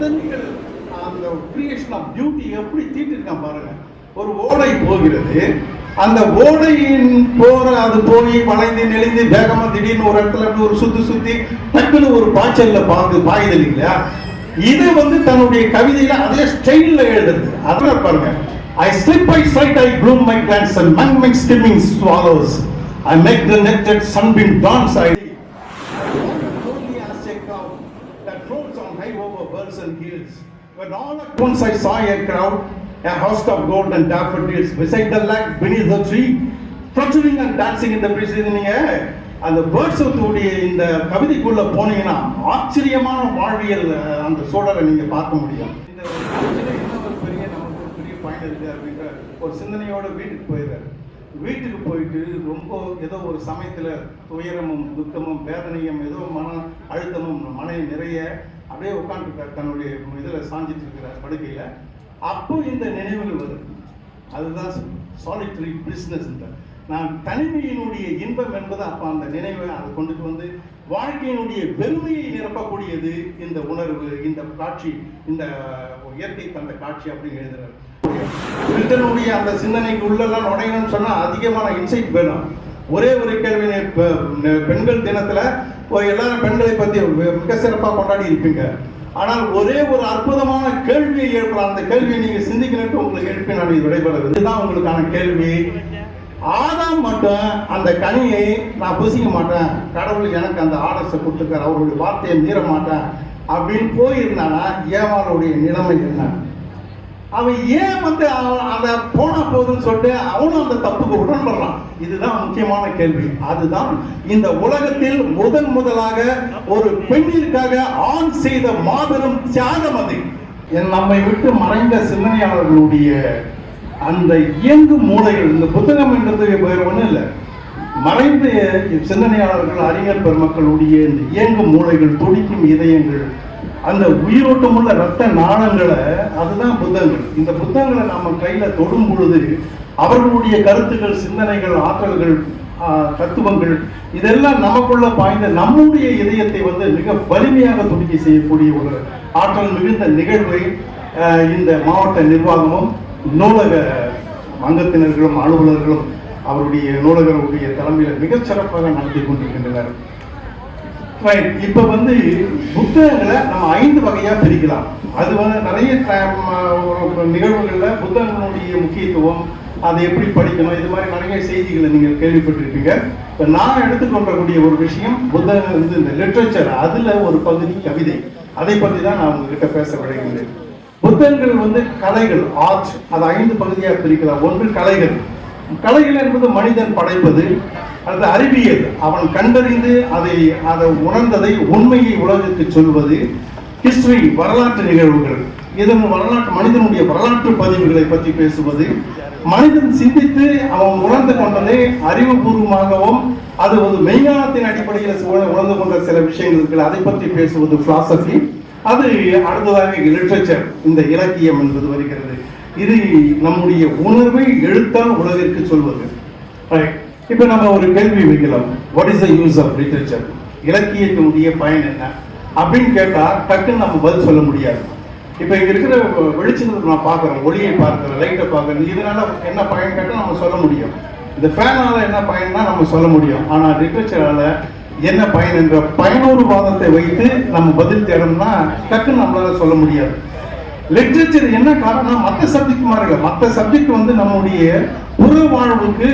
விதங்கள் அந்த creation of beauty எப்படி தீட்டிருக்கான் பாருங்க. ஒரு ஓடை போகிறது. அந்த ஓடையின் போற அது போய் வளைந்து நெளிந்து வேகமா திடீர்னு ஒரு இடத்துல அப்படி ஒரு சுத்தி சுத்தி டக்குன்னு ஒரு பாய்ச்சல்ல பாங்கு பாயுது இல்லைங்களா? இது வந்து தன்னுடைய கவிதையில அதே ஸ்டைல்ல எழுதுறது. அதெல்லாம் பாருங்க. I slip by side I bloom my glance and மங் my skimming swallows I make the netted sunbeam dance I over birds and hills. But all at once I saw a crowd, a host of gold and daffodils beside the lake beneath the tree, fluttering and dancing in the breeze. நீங்க அந்த birds இந்த கவிதைக்குள்ள போனீங்கன்னா ஆச்சரியமான வாழ்வியல் அந்த சூழலை நீங்க பார்க்க முடியும் இந்த ஒரு பெரிய நமக்கு ஒரு பெரிய பயன் இருக்கு அப்படின்ற ஒரு சிந்தனையோட வீட்டுக்கு போயிடுறாரு வீட்டுக்கு போயிட்டு ரொம்ப ஏதோ ஒரு சமயத்துல துயரமும் துக்கமும் வேதனையும் ஏதோ மன அழுத்தமும் மனை நிறைய அப்படியே உட்காந்துருக்கார் தன்னுடைய இதில் சாஞ்சிட்டு இருக்கிறார் படுக்கையில. அப்போ இந்த நினைவுகள் வருது அதுதான் சாலிட்டரி பிஸ்னஸ் நான் தனிமையினுடைய இன்பம் என்பது அப்போ அந்த நினைவை அதை கொண்டுட்டு வந்து வாழ்க்கையினுடைய பெருமையை நிரப்பக்கூடியது இந்த உணர்வு இந்த காட்சி இந்த இயற்கை தந்த காட்சி அப்படின்னு எழுதுறாரு. மில்டனுடைய அந்த சிந்தனைக்கு உள்ளெல்லாம் நுழையணும்னு சொன்னால் அதிகமான இன்சைட் வேணும். ஒரே ஒரு கேள்வி பெ- பெண்கள் தினத்தில் ஒரு எல்லாரும் பெண்களை பத்தி மிக- சிறப்பாக கொண்டாடி இருப்பீங்க. ஆனால் ஒரே ஒரு அற்புதமான கேள்வியை எழுப்பலாம். அந்த கேள்வியை நீங்க சிந்திக்கணும்னு உங்களுக்கு எழுப்பி நான் இது இதுதான் உங்களுக்கான கேள்வி. ஆதாம் மட்டும் அந்த கனியை நான் புசிக்க மாட்டேன். கடவுள் எனக்கு அந்த ஆர்டர்ஸை கொடுத்துருக்காரு. அவருடைய வார்த்தையை மீற மாட்டேன். அப்படின்னு போயிருந்தானா ஏவாளுடைய நிலைமை என்ன? அவன் ஏன் வந்து அதை அந்த போனா போதுன்னு சொல்லிட்டு அவனும் அந்த தப்புக்கு உடன்படுறான். இதுதான் முக்கியமான கேள்வி. அதுதான் இந்த உலகத்தில் முதன் முதலாக ஒரு பெண்ணிற்காக ஆண் செய்த மாபெரும் தியாகம் அது. என் நம்மை விட்டு மறைந்த சிந்தனையாளர்களுடைய அந்த இயங்கு மூளைகள் இந்த புத்தகம் என்றது வேறு ஒன்றும் இல்லை. மறைந்த சிந்தனையாளர்கள் அறிஞர் பெருமக்களுடைய இந்த இயங்கு மூளைகள் துடிக்கும் இதயங்கள் அந்த உயிரோட்டமுள்ள ரத்த நாணங்களை அதுதான் புத்தகங்கள். இந்த புத்தகங்களை நம்ம கையில தொடும் பொழுது அவர்களுடைய கருத்துக்கள் சிந்தனைகள் ஆற்றல்கள் தத்துவங்கள் இதெல்லாம் நமக்குள்ள பாய்ந்த நம்முடைய இதயத்தை வந்து மிக வலிமையாக துடிக்க செய்யக்கூடிய ஒரு ஆற்றல் மிகுந்த நிகழ்வை இந்த மாவட்ட நிர்வாகமும் நூலக அங்கத்தினர்களும் அலுவலர்களும் அவருடைய நூலகருடைய தலைமையில மிகச் சிறப்பாக நடத்தி கொண்டிருக்கின்றனர். ஃபைன் இப்போ வந்து புத்தகங்களை நம்ம ஐந்து வகையாக பிரிக்கலாம். அது வந்து நிறைய நிகழ்வுகளில் புத்தகங்களுடைய முக்கியத்துவம் அதை எப்படி படிக்கணும் இது மாதிரி நிறைய செய்திகளை நீங்கள் கேள்விப்பட்டிருப்பீங்க. இப்போ நான் எடுத்துக்கொள்ளக்கூடிய ஒரு விஷயம் புத்தகம் வந்து இந்த லிட்ரேச்சர் அதில் ஒரு பகுதி கவிதை. அதை பற்றி தான் நான் உங்ககிட்ட பேச விளைகிறேன் புத்தகங்கள் வந்து கலைகள் ஆர்ட் அது ஐந்து பகுதியாக பிரிக்கலாம். ஒன்று கலைகள். கலைகள் என்பது மனிதன் படைப்பது அது அறிவியல். அவன் கண்டறிந்து அதை அதை உணர்ந்ததை உண்மையை உலகத்துக்கு சொல்வது ஹிஸ்டரி வரலாற்று நிகழ்வுகள். இதன் வரலாற்று மனிதனுடைய வரலாற்று பதிவுகளை பற்றி பேசுவது மனிதன் சிந்தித்து அவன் உணர்ந்து கொண்டதை அறிவுபூர்வமாகவும் அது ஒரு மெய்ஞானத்தின் அடிப்படையில் உணர்ந்து கொண்ட சில விஷயங்கள் இருக்கு அதை பற்றி பேசுவது பிலாசபி அது அடுத்ததாக லிட்ரேச்சர் இந்த இலக்கியம் என்பது வருகிறது. இது நம்முடைய உணர்வை எழுத்தால் உலகிற்கு சொல்வது. Right. இப்ப நம்ம ஒரு கேள்வி வைக்கலாம். What is the use of literature இலக்கியத்தினுடைய பயன் என்ன? அப்படின்னு கேட்டால் டக்குன்னு நம்ம பதில் சொல்ல முடியாது. இப்போ இங்கே இருக்கிற வெளிச்சத்தை நான் பார்க்குறோம் ஒளியை பார்க்குறேன் லைட்டை பார்க்குறேன். இதனால என்ன பயன் கேட்டால் நம்ம சொல்ல முடியும். இந்த ஃபேனால என்ன பயன்னா நம்ம சொல்ல முடியும். ஆனால் லிட்ரேச்சரால் என்ன பயன் என்ற பயனொரு வாதத்தை வைத்து நம்ம பதில் தேடணும்னா டக்குன்னு நம்மளால சொல்ல முடியாது. லிட்ரேச்சர் என்ன காரணம் மற்ற சப்ஜெக்ட் மாதிரி மற்ற சப்ஜெக்ட் வந்து நம்முடைய புற வாழ்வுக்கு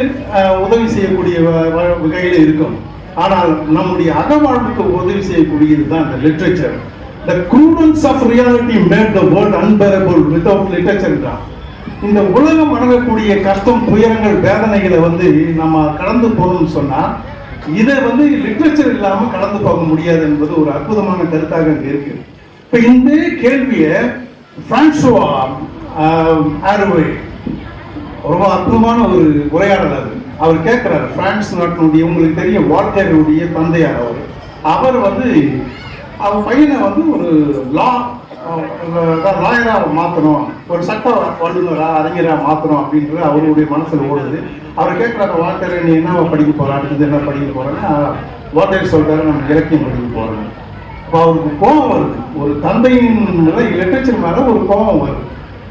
உதவி செய்யக்கூடிய வ- வகையில் இருக்கும். ஆனால் நம்முடைய அகவாழ்வுக்கு உதவி செய்யக்கூடியது தான் இந்த literature the crudeness of reality made the world unbearable without literature தான் இந்த உலகம் அணுகக்கூடிய கஷ்டம் துயரங்கள் வேதனைகளை வந்து நம்ம கடந்து போகணும்னு சொன்னால் இதை வந்து லிட்ரேச்சர் இல்லாமல் கடந்து போக முடியாது என்பது ஒரு அற்புதமான கருத்தாக இருக்கு. இப்போ இந்த கேள்வியை பிரான்சுவா அறுவை um, ரொம்ப அற்புதமான ஒரு உரையாடல் அது. அவர் கேட்குறாரு பிரான்ஸ் நாட்டினுடைய உங்களுக்கு தெரியும் வால்டேருடைய தந்தையார் அவர். அவர் வந்து அவர் பையனை வந்து ஒரு லா லாயராக மாற்றணும் ஒரு சட்ட வல்லுநராக அறிஞராக மாற்றணும் அப்படின்றது அவருடைய மனசில் ஓடுது. அவர் கேட்குறாரு வால்டர் நீ என்ன படிக்க போகிறான் அடுத்தது என்ன படிக்க போகிறேன்னா வால்டர் சொல்றாரு நம்ம இலக்கியம் படிக்க போறோம். இப்போ அவருக்கு கோபம் வருது. ஒரு தந்தையின் நிலை லிட்ரேச்சர் மேல ஒரு கோபம் வருது.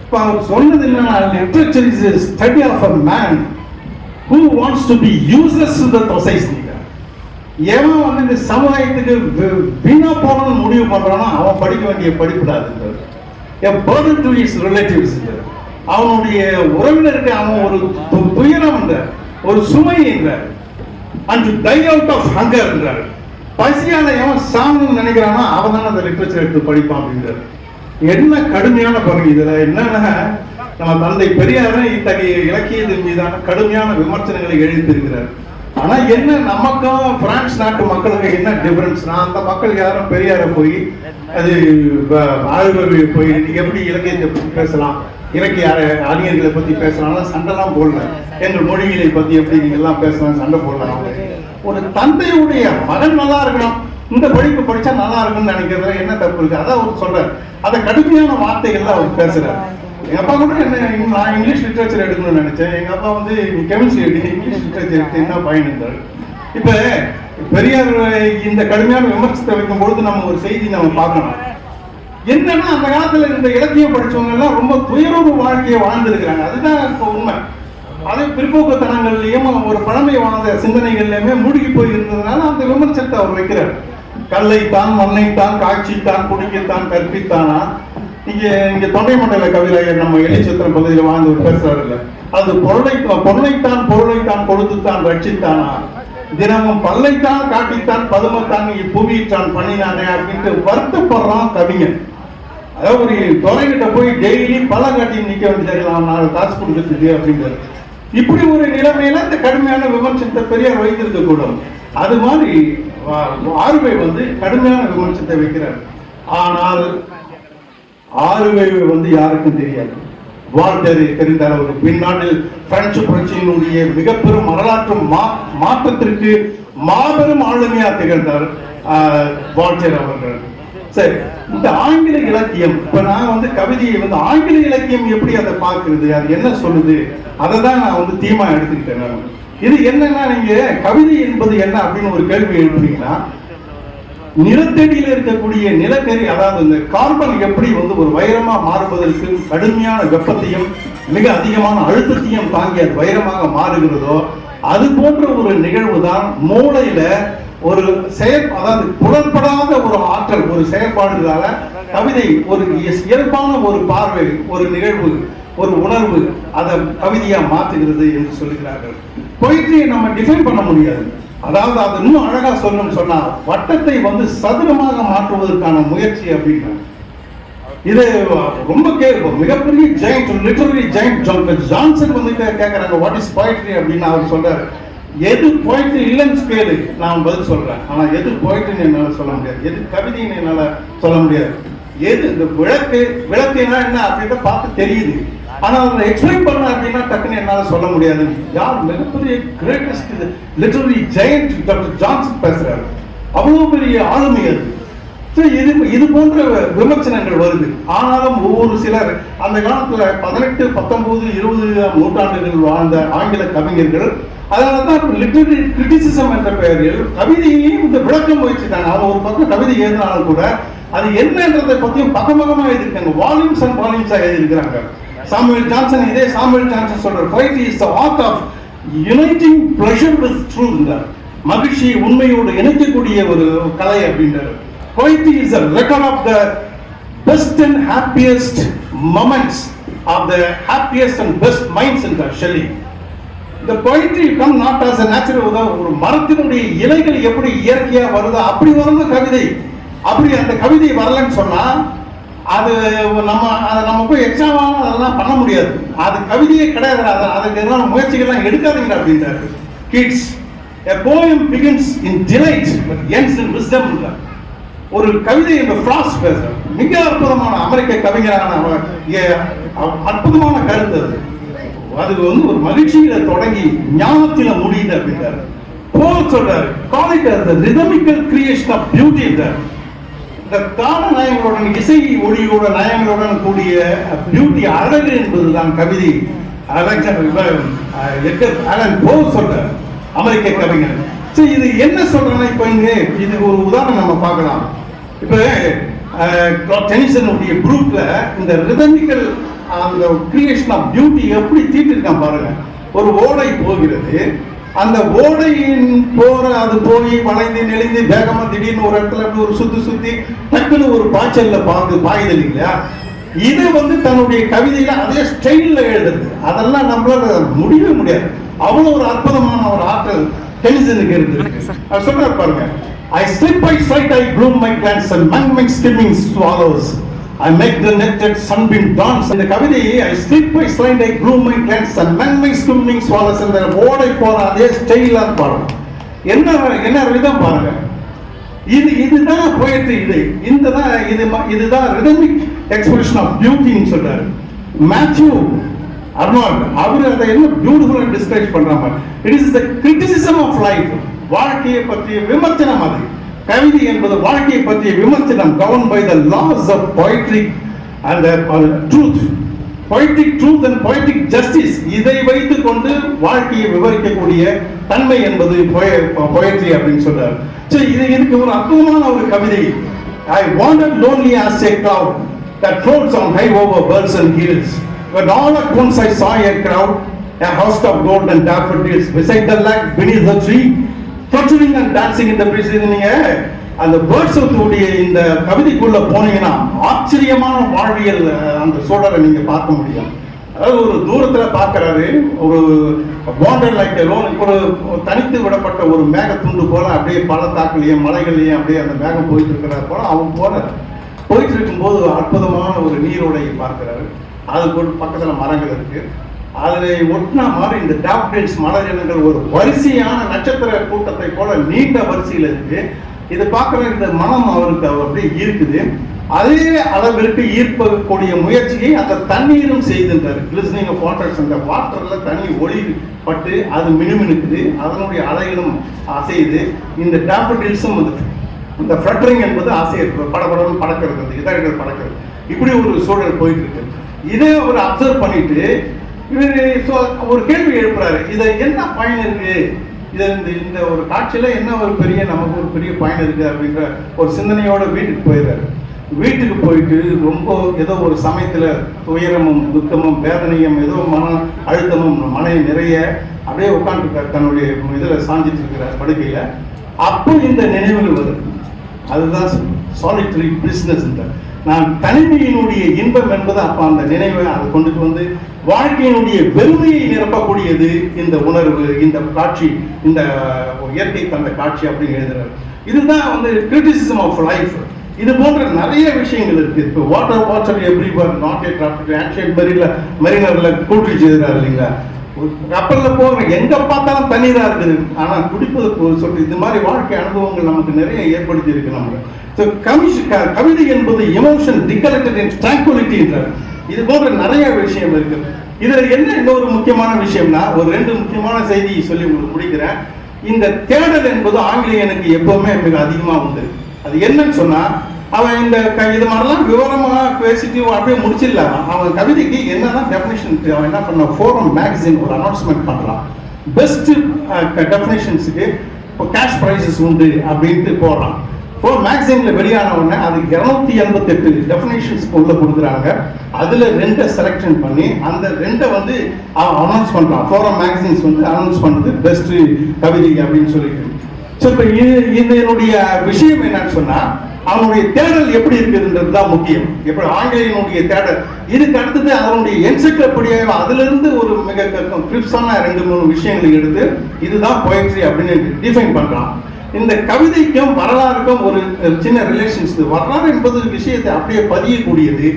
இப்போ அவர் சொன்னது என்னன்னா literature is study of a man who wants to be useless to the society எவன் வந்து இந்த சமுதாயத்துக்கு வீணா போகணும்னு முடிவு பண்ணுறானோ அவன் படிக்க வேண்டிய படிப்புடாதுன்றது a burden to is relatives அவனுடைய உறவினருக்கு அவன் ஒரு துயரம் என்றார் ஒரு சுமை என்றார் and die out of hunger என்றார் பசியால எவன் சாகணும்னு நினைக்கிறானோ அவன் தான் அந்த லிட்ரேச்சர் எடுத்து படிப்பான் அப்படின்றது என்ன கடுமையான பாருங்க இதுல? என்னன்னா நம்ம தந்தை பெரியார் இத்தகைய இலக்கியத்தின் மீதான கடுமையான விமர்சனங்களை எழுதியிருக்கிறார் ஆனா என்ன நமக்கும் பிரான்ஸ் நாட்டு மக்களுக்கு என்ன டிஃபரன்ஸ்னா அந்த மக்கள் யாரும் பெரியார போய் அது ஆளுநர் போய் எப்படி இலக்கியத்தை பத்தி பேசலாம்? இலக்கிய அறிஞர்களை பத்தி பேசலாம் சண்டைலாம் போடல. எங்கள் மொழிகளை பத்தி எப்படி நீங்க எல்லாம் பேசலாம்? சண்டை போடலாம். ஒரு தந்தையுடைய மகன் நல்லா இருக்கணும். இந்த படிப்பு படிச்சா நல்லா இருக்கும்னு நினைக்கிறதுல என்ன தப்பு இருக்கு? அதான் அவர் சொல்றாரு. அதை கடுமையான வார்த்தைகள்ல அவர் பேசுறாரு. எங்க அப்பா கூட என்ன நான் இங்கிலீஷ் லிட்ரேச்சர் எடுக்கணும்னு நினைச்சேன். எங்க அப்பா வந்து கெமிஸ்ட்ரி எடுத்து இங்கிலீஷ் லிட்ரேச்சர் எடுத்து என்ன பயணிந்தார் இப்ப பெரியார் இந்த கடுமையான விமர்சனத்தை வைக்கும் பொழுது நம்ம ஒரு செய்தி நம்ம பார்க்கணும். என்னன்னா அந்த காலத்துல இருந்த இலக்கியம் படிச்சவங்க எல்லாம் ரொம்ப துயரோடு வாழ்க்கையை வாழ்ந்திருக்கிறாங்க. அதுதான் இப்ப உண்மை. அதே பிற்போக்குத்தனங்கள்லயும் ஒரு பழமை வாழ்ந்த சிந்தனைகள்லயுமே மூழ்கி போய் இருந்ததுனால அந்த விமர்சனத்தை அவர் வைக்கிறார். கல்லைத்தான் மண்ணைத்தான் காட்சித்தான் குடிக்கத்தான் கற்பித்தானா? இங்க இங்க தொண்டை மண்டல கவிதையர் நம்ம எலிச்சத்திரம் பகுதியில் வாழ்ந்து பேசுறாருல்ல. அது பொருளை பொருளைத்தான் பொருளைத்தான் கொடுத்துத்தான் ரட்சித்தானா? தினமும் பல்லைத்தான் காட்டித்தான் பதுமத்தான் இப்புவியிற்றான் பண்ணினானே அப்படின்ட்டு வருத்தப்படுறான் கவிஞன் அதாவது ஒரு துறைகிட்ட போய் டெய்லி பழம் காட்டி நிக்க வேண்டியதுலாம் நாலு காசு கொடுக்கறதுக்கு அப்படிங்கிறது இப்படி ஒரு நிலைமையில அந்த கடுமையான விமர்சனத்தை பெரியார் வைத்திருக்க கூடும். அது மாதிரி ஆறுவை வந்து கடுமையான விமர்சனத்தை வைக்கிறார். ஆனால் ஆறுவை வந்து யாருக்கும் தெரியாது. வால்டர் தெரிந்தார் அளவுக்கு பின்னாளில் பிரெஞ்சு புரட்சியினுடைய மிகப்பெரும் வரலாற்று மா மாற்றத்திற்கு மாபெரும் ஆளுமையா திகழ்ந்தார் ஆஹ், வால்டர் அவர்கள். சரி இந்த ஆங்கில இலக்கியம் இப்ப நான் வந்து கவிதையை வந்து ஆங்கில இலக்கியம் எப்படி அதை பார்க்கிறது அது என்ன சொல்லுது அதை தான் நான் வந்து தீமா எடுத்துக்கிட்டேன் நான். இது என்னன்னா நீங்க கவிதை என்பது என்ன அப்படின்னு ஒரு கேள்வி எழுப்புறீங்கன்னா நிலத்தடியில் இருக்கக்கூடிய நிலக்கரி அதாவது இந்த கார்பன் எப்படி வந்து ஒரு வைரமா மாறுவதற்கு கடுமையான வெப்பத்தையும் மிக அதிகமான அழுத்தத்தையும் தாங்கி அது வைரமாக மாறுகிறதோ அது போன்ற ஒரு நிகழ்வு தான் மூளையில ஒரு செயல் அதாவது புலப்படாத ஒரு ஆற்றல் ஒரு செயற்பாடுகளால கவிதை ஒரு இயல்பான ஒரு பார்வை ஒரு நிகழ்வு ஒரு உணர்வு அதை கவிதையா மாற்றுகிறது என்று சொல்லுகிறார்கள். பொயிட்ரியை நம்ம டிஃபைன் பண்ண முடியாது. அதாவது அது இன்னும் அழகா சொல்லணும்னு சொன்னா வட்டத்தை வந்து சதுரமாக மாற்றுவதற்கான முயற்சி அப்படின்னா. இது ரொம்ப கேட்கும் மிகப்பெரிய ஜெயிண்ட் லிட்டரரி ஜெயிண்ட் ஜான்சன் வந்து கே- வாட் இஸ் பொயிட்ரி அப்படின்னு அவர் சொல்றாரு. எது போயிட்டு இல்லைன்னு கேளு நான் பதில் சொல்றேன். ஆனா எது போயிட்டுன்னு என்னால் சொல்ல முடியாது. எது கவிதைன்னு என்னால் சொல்ல முடியாது. எது இந்த விளக்கு விளக்குனா என்ன அப்படின்றத பார்த்து தெரியுது. ஆனால் அதை எக்ஸ்பிளைன் பண்ண அப்படின்னா டக்குன்னு என்னால் சொல்ல முடியாது யார் மிகப்பெரிய greatest literary giant doctor Johnson பேசுறாரு. அவ்வளோ பெரிய ஆளுமை அது. இது இது போன்ற விமர்சனங்கள் வருது. ஆனாலும் ஒவ்வொரு சிலர் அந்த காலத்துல பதினெட்டு பத்தொன்பது இருபது நூற்றாண்டுகள் வாழ்ந்த ஆங்கில கவிஞர்கள் அதனால தான் லிட்டரரி கிரிட்டிசிசம் என்ற பெயரில் கவிதையையும் இந்த விளக்கம் முயற்சிட்டாங்க அவங்க ஒரு பக்கம் கவிதை எழுதினாலும் கூட அது என்னன்றதை பற்றியும் பக்கபக்கமா எழுதியிருக்காங்க. வால்யூம்ஸ் அண்ட் வால்யூம்ஸாக எழுதியிருக்கிறாங்க. சாமுவேல் ஜான்சன் இதே சாமுவேல் ஜான்சன் சொல்ற fight is the art of uniting pleasure with truth மகிழ்ச்சியை உண்மையோடு இணைக்கக்கூடிய ஒரு கலை அப்படின்றாரு. Poetry is a record of the best and happiest moments of the happiest and best minds in the Shelley. இந்த poetry come not as a natural ஒரு மரத்தினுடைய இலைகள் எப்படி இயற்கையாக வருதோ அப்படி வரும் கவிதை. அப்படி அந்த கவிதை வரலன்னு சொன்னால் அது நம்ம அதை நம்ம போய் எக்ஸாம் அதெல்லாம் பண்ண முடியாது. அது கவிதையே கிடையாது. அது- அதுக்கு எல்லாம் முயற்சிகள்லாம் எடுக்காதீங்க அப்படின்றாரு. Keats a poem begins in delight but ends in wisdom. ஒரு கவிதை இந்த ஃப்ராஸ் பேசுறார் மிக அற்புதமான அமெரிக்க கவிஞரான அவர் அற்புதமான கருத்து அது. அது வந்து ஒரு மகிழ்ச்சியில தொடங்கி ஞானத்தில முடியுது அப்படிங்கிறாரு போல் சொல்றாரு call the rhythmical creation of beauty இந்த இந்த தான நயங்களுடன் இசை ஒளியோட நயங்களுடன் கூடிய பியூட்டி அழகு என்பதுதான் கவிதை. அலெக்சாண்டர் அஹ், எட்கர் ஆலன் போ சொல்றார் அமெரிக்க கவிஞர். சரி இது என்ன சொல்றேன்னா இப்போ இங்க இது ஒரு உதாரணம் நம்ம பார்க்கலாம். இப்போ டெனிசனுடைய குரூப்ல இந்த ரிதமிக்கல் அந்த கிரியேஷன் ஆஃப் பியூட்டி எப்படி தீட்டிருக்கான் பாருங்க. ஒரு ஓடை போகிறது. அந்த ஓடையின் போற அது போய் வளைந்து நெளிந்து வேகமா திடீர்னு ஒரு இடத்துல அப்படி ஒரு சுத்தி சுத்தி டக்குன்னு ஒரு பாய்ச்சல்ல பாந்து பாயுது இல்லைங்களா? இது வந்து தன்னுடைய கவிதையில அதே ஸ்டைல்ல எழுதுறது. அதெல்லாம் நம்மளால முடியவே முடியாது. அவ்வளவு ஒரு அற்புதமான ஒரு ஆற்றல். டெலிசனுக்கு இருக்கு அவர் சொல்றாரு பாருங்க. I slip by side I bloom my glance and மங் my skimming swallows I make the netted sunbeam dance இந்த கவிதையை I slip by side I bloom my glance and மங் மை ஸ்கிம்மிங் ஸ்வாலோஸ் இந்த ஓடை போற அதே ஸ்டைலா பாருங்க என்ன என்ன விதம் பாருங்க. இது இதுதான் போயிட்டு இது. இந்த தான் இது ம- இதுதான் ரிதமிக் எக்ஸ்பிரஷன் ஆஃப் பியூட்டின்னு சொல்றாரு. மேத்யூ அர்னால்ட் அவர் அதை என்ன பியூட்டிஃபுல்லாக டிஸ்கிரைப் பண்றாங்க it is the criticism of life வாழ்க்கையை பற்றிய விமர்சனம் அது. கவிதை என்பது வாழ்க்கையை பற்றிய விமர்சனம் govern by the laws of poetry and truth poetic truth and uh, poetic justice இதை வைத்துக் கொண்டு வாழ்க்கையை விவரிக்கக்கூடிய தன்மை என்பது பொயட்ரி uh, அப்படின்னு சொல்றாரு. ஸோ இது இதுக்கு ஒரு அற்புதமான ஒரு கவிதை. I wanted lonely as a cloud that floats on high over birds and hills when all at once I saw a crowd a host of gold and daffodils beside the lake beneath the tree fluttering and dancing in the breeze நீங்க அந்த birds உடைய இந்த கவிதைக்குள்ள போனீங்கன்னா ஆச்சரியமான வாழ்வியல் uh, அந்த சூழலை நீங்க பார்க்க முடியும். அதாவது ஒரு தூரத்துல பார்க்கறாரு ஒரு பாண்டர் லைக் லோன் ஒரு தனித்து விடப்பட்ட ஒரு மேகத்துண்டு போல அப்படியே பள்ளத்தாக்குலையும் மலைகள்லையும் அப்படியே அந்த மேகம் போயிட்டு இருக்கிறார் போல அவன் போல போயிட்டு இருக்கும்போது ஒரு அற்புதமான ஒரு நீரோடையை பார்க்கிறாரு. அதுக்கு ஒரு பக்கத்தில் மரங்கள் இருக்கு. அதை ஒட்டின மாதிரி இந்த டாப்டேட்ஸ் மலர் இனங்கள் ஒரு வரிசையான நட்சத்திர கூட்டத்தை போல நீண்ட வரிசையில் இருக்கு. இதை பார்க்குற இந்த மனம் அவருக்கு அவர் அப்படியே ஈர்க்குது அதே அளவிற்கு ஈர்ப்பக்கூடிய முயற்சியை அந்த தண்ணீரும் செய்கின்றார் கிளிஸ்னிங் ஆஃப் வாட்டர்ஸ் அந்த வாட்டரில் தண்ணி ஒளி பட்டு அது மினுமினுக்குது. அதனுடைய அலைகளும் அசையுது. இந்த டாஃபடில்ஸும் வந்து இந்த ஃப்ளட்டரிங் என்பது ஆசையை படபடன்னு பறக்கிறது. இதழ்கள் பறக்கிறது. இப்படி ஒரு சூழல் போயிட்டு இருக்கு. இதை அவர் அப்சர்வ் பண்ணிட்டு இவர் ஒரு கேள்வி எழுப்புறாரு. இதை என்ன பயன் இருக்கு? இதை இந்த இந்த ஒரு காட்சியில் என்ன ஒரு பெரிய நமக்கு ஒரு பெரிய பயன் இருக்கு அப்படின்ற ஒரு சிந்தனையோட வீட்டுக்கு போயிடுறாரு. வீட்டுக்கு போயிட்டு ரொம்ப ஏதோ ஒரு சமயத்தில் துயரமும் துக்கமும் வேதனையும் ஏதோ மன அழுத்தமும் மனை நிறைய அப்படியே உட்காந்துருக்கார் தன்னுடைய இதில் சாஞ்சிட்டு இருக்கிற படுக்கையில். அப்போ இந்த நினைவுகள் வருது. அதுதான் சாலிட்டரி பிஸ்னஸ் நான் தனிமையினுடைய இன்பம் என்பது அப்ப அந்த நினைவை அதை கொண்டுட்டு வந்து வாழ்க்கையினுடைய வெறுமையை நிரப்பக்கூடியது இந்த உணர்வு இந்த காட்சி இந்த இயற்கை தந்த காட்சி அப்படின்னு எழுதுறாரு. இதுதான் வந்து கிரிட்டிசிசம் ஆஃப் லைஃப் இது போன்ற நிறைய விஷயங்கள் இருக்கு. இப்போ water water everywhere not a traffic action மெரில மெரினர்ல கூட்டிச்சு எழுதுறாரு இல்லைங்களா? ஒரு கப்பல்ல போக எங்க பார்த்தாலும் தான் இருக்குது. ஆனா குடிப்பது போ- சொல்லிட்டு இந்த மாதிரி வாழ்க்கை அனுபவங்கள் நமக்கு நிறைய ஏற்படுத்தி இருக்கு நமக்கு. ஸோ கவிதை என்பது எமோஷன் டிகலெக்டட் இன் ட்ராங்குலிட்டின்றார் இது போன்ற நிறைய விஷயம் இருக்கு. இதுல என்ன இன்னொரு முக்கியமான விஷயம்னா ஒரு ரெண்டு முக்கியமான செய்தி சொல்லி உங்களுக்கு முடிக்கிறேன். இந்த தேடல் என்பது ஆங்கிலேயனுக்கு எப்பவுமே மிக அதிகமாக உண்டு அது என்னன்னு சொன்னா அவன் இந்த க- இது மாதிரிலாம் விவரமாக பேசிட்டு அப்படியே முடிச்சிடலாம் அவன் கவிதைக்கு என்னதான் டெஃபினேஷன் அவன் என்ன பண்ண ஃபோரம் மேகசின் ஒரு அனௌன்ஸ்மெண்ட் பண்ணுறான் பெஸ்ட் டெஃபினேஷன்ஸுக்கு இப்போ கேஷ் ப்ரைஸஸ் உண்டு அப்படின்ட்டு போடுறான். ஃபோர் மேகசின்ல வெளியான உடனே அதுக்கு இரநூத்தி எண்பத்தெட்டு டெஃபினேஷன்ஸ் உள்ள கொடுக்குறாங்க. அதில் ரெண்டை செலெக்ஷன் பண்ணி அந்த ரெண்டை வந்து அவன் அனௌன்ஸ் பண்ணுறான் ஃபோரம் மேக்சின்ஸ் வந்து அனௌன்ஸ் பண்ணுது பெஸ்ட் கவிதை அப்படின்னு சொல்லிட்டு. ஸோ இப்போ இது இதனுடைய விஷயம் என்னன்னு சொன்னால் அவனுடைய தேடல் எப்படி இருக்குதுன்றது தான் முக்கியம். எப்படி ஆங்கிலேயனுடைய தேடல்? இதுக்கு அடுத்தது அதனுடைய என்சைக்ளோபீடியா அதுல இருந்து ஒரு மிக கிரிப்ஸான ரெண்டு மூணு விஷயங்களை எடுத்து இதுதான் poetry அப்படின்னு டிஃபைன் பண்ணலாம் இந்த கவிதைக்கும் வரலாறுக்கும் ஒரு சின்ன ரிலேஷன்ஸ் வரலாறு என்பது விஷயத்தை அப்படியே பதியக்கூடியது.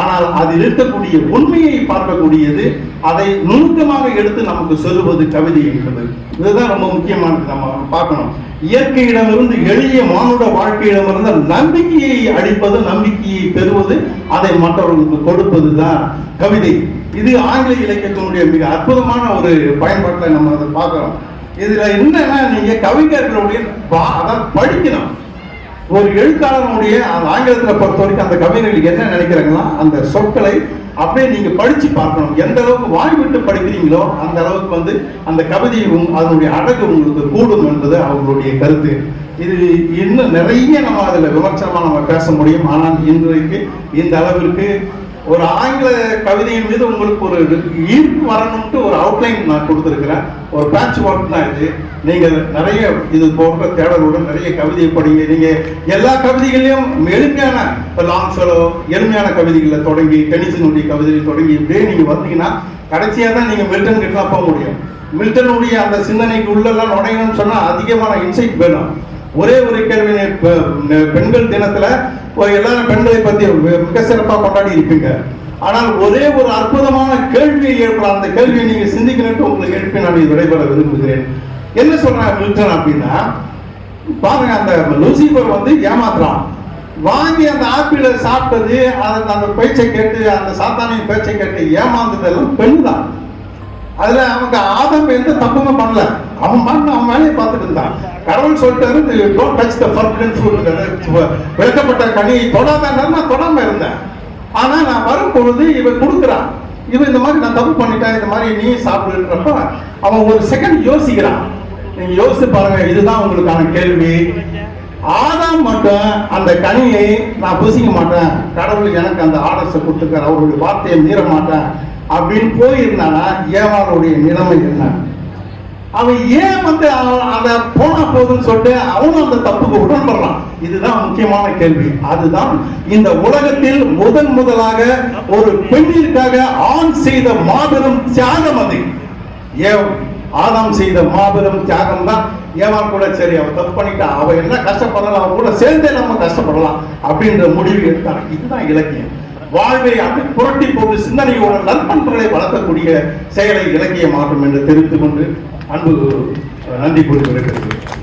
ஆனால் அதில் இருக்கக்கூடிய உண்மையை பார்க்கக்கூடியது. அதை நுணுக்கமாக எடுத்து நமக்கு சொல்லுவது கவிதை என்பது. இதுதான் ரொம்ப முக்கியமானது நம்ம பார்க்கணும். இயற்கையிடமிருந்து எளிய மானுட வாழ்க்கையிடமிருந்து நம்பிக்கையை அளிப்பது நம்பிக்கையை பெறுவது அதை மற்றவர்களுக்கு கொடுப்பது தான் கவிதை. இது ஆங்கில இலக்கியத்தினுடைய மிக அற்புதமான ஒரு பயன்பாட்டை நம்ம அதை பார்க்கிறோம். இதுல என்னன்னா நீங்க கவிஞர்களுடைய பா- படிக்கணும். ஒரு எழுத்தாளனுடைய அந்த ஆங்கிலத்துல பொறுத்த வரைக்கும் அந்த கவிஞர்கள் என்ன நினைக்கிறாங்கன்னா அந்த சொற்களை அப்படியே நீங்க படிச்சு பார்க்கணும். எந்த அளவுக்கு வாய் விட்டு படிக்கிறீங்களோ அந்த அளவுக்கு வந்து அந்த கவிதை அதனுடைய அழகு உங்களுக்கு கூடும் என்பது அவங்களுடைய கருத்து. இது இன்னும் நிறைய நம்ம அதில் விமர்சனமாக நம்ம பேச முடியும். ஆனால் இன்றைக்கு இந்த அளவிற்கு ஒரு ஆங்கில கவிதையின் மீது உங்களுக்கு ஒரு ஈர்ப்பு வரணும்ட்டு ஒரு அவுட்லைன் நான் கொடுத்துருக்கிறேன். ஒரு பேட்ச் ஒர்க் தான் இது. நீங்கள் நிறைய இது போன்ற தேடலுடன் நிறைய கவிதையை படிங்க. நீங்கள் எல்லா கவிதைகளையும் எளிமையான இப்போ லாங் சொல்லோ எளிமையான கவிதைகளில் தொடங்கி டெனிசனுடைய கவிதையில் தொடங்கி இப்படியே நீங்கள் வந்தீங்கன்னா கடைசியாக தான் நீங்கள் மில்டன் கிட்டலாம் போக முடியும். மில்டனுடைய அந்த சிந்தனைக்கு உள்ளெல்லாம் நுழையணும்னு சொன்னால் அதிகமான இன்சைட் வேணும். ஒரே ஒரு கேள்வி பெண்கள் தினத்தில் எல்லாரும் பெண்களை பத்தி மிக- சிறப்பாக கொண்டாடி இருப்பீங்க. ஆனால் ஒரே ஒரு அற்புதமான கேள்வியை ஏற்படும் அந்த கேள்வியை நீங்க சிந்திக்கணும்னு உங்களுக்கு எழுப்பி நான் விடைபெற விரும்புகிறேன். என்ன சொல்றாங்க மில்டன் அப்படின்னா பாருங்க அந்த லூசிபர் வந்து ஏமாத்துறான். வாங்கி அந்த ஆப்பிளை சாப்பிட்டது அந்த அந்த பேச்சை கேட்டு அந்த சாத்தானின் பேச்சை கேட்டு ஏமாந்ததெல்லாம் பெண் தான் அதுல அவங்க ஆதம் எந்த தப்புமே பண்ணல. அவன் பண்ண அவன் வேலையை பார்த்துட்டு இருந்தான். கடவுள் சொல்லிட்டாரு don't touch the forbidden fruit விளக்கப்பட்ட கனியை தொடாதான் நான் தொடாம இருந்தேன். ஆனா நான் வரும் பொழுது இவன் கொடுக்குறான். இவன் இந்த மாதிரி நான் தப்பு பண்ணிட்டேன் இந்த மாதிரி நீ சாப்பிடுன்றப்ப அவன் ஒரு செகண்ட் யோசிக்கிறான். நீங்க யோசிச்சு பாருங்க இதுதான் உங்களுக்கான கேள்வி. ஆதாம் மட்டும் அந்த கனியை நான் புசிக்க மாட்டேன். கடவுள் எனக்கு அந்த ஆர்டர்ஸை கொடுத்துருக்காரு. அவருடைய வார்த்தையை மீற மாட்டேன். அப்படின்னு போயிருந்தானா ஏவாளுடைய நிலைமை என்ன? அவன் ஏன் வந்து அவன் அந்த போனா போதுன்னு சொல்லிட்டு அவனும் அந்த தப்புக்கு உடன்படுறான் இதுதான் முக்கியமான கேள்வி. அதுதான் இந்த உலகத்தில் முதன் முதலாக ஒரு பெண்ணிற்காக ஆண் செய்த மாபெரும் தியாகம் அது. ஏ ஆதாம் செய்த மாபெரும் தியாகம் தான். ஏவா கூட சரி அவன் தப்பு பண்ணிட்டான். அவ என்ன கஷ்டப்படலாம் அவன் கூட சேர்ந்தே நம்ம கஷ்டப்படலாம் அப்படின்ற முடிவு எடுத்தான். இதுதான் இலக்கியம். வாழ்வை அப்படி புரட்டி போட்டு சிந்தனையோட நற்பண்புகளை வளர்க்கக்கூடிய செயலை இலக்கியமாகும் என்று தெரிவித்துக் கொண்டு அன்பு நன்றி கூறி வருகிறது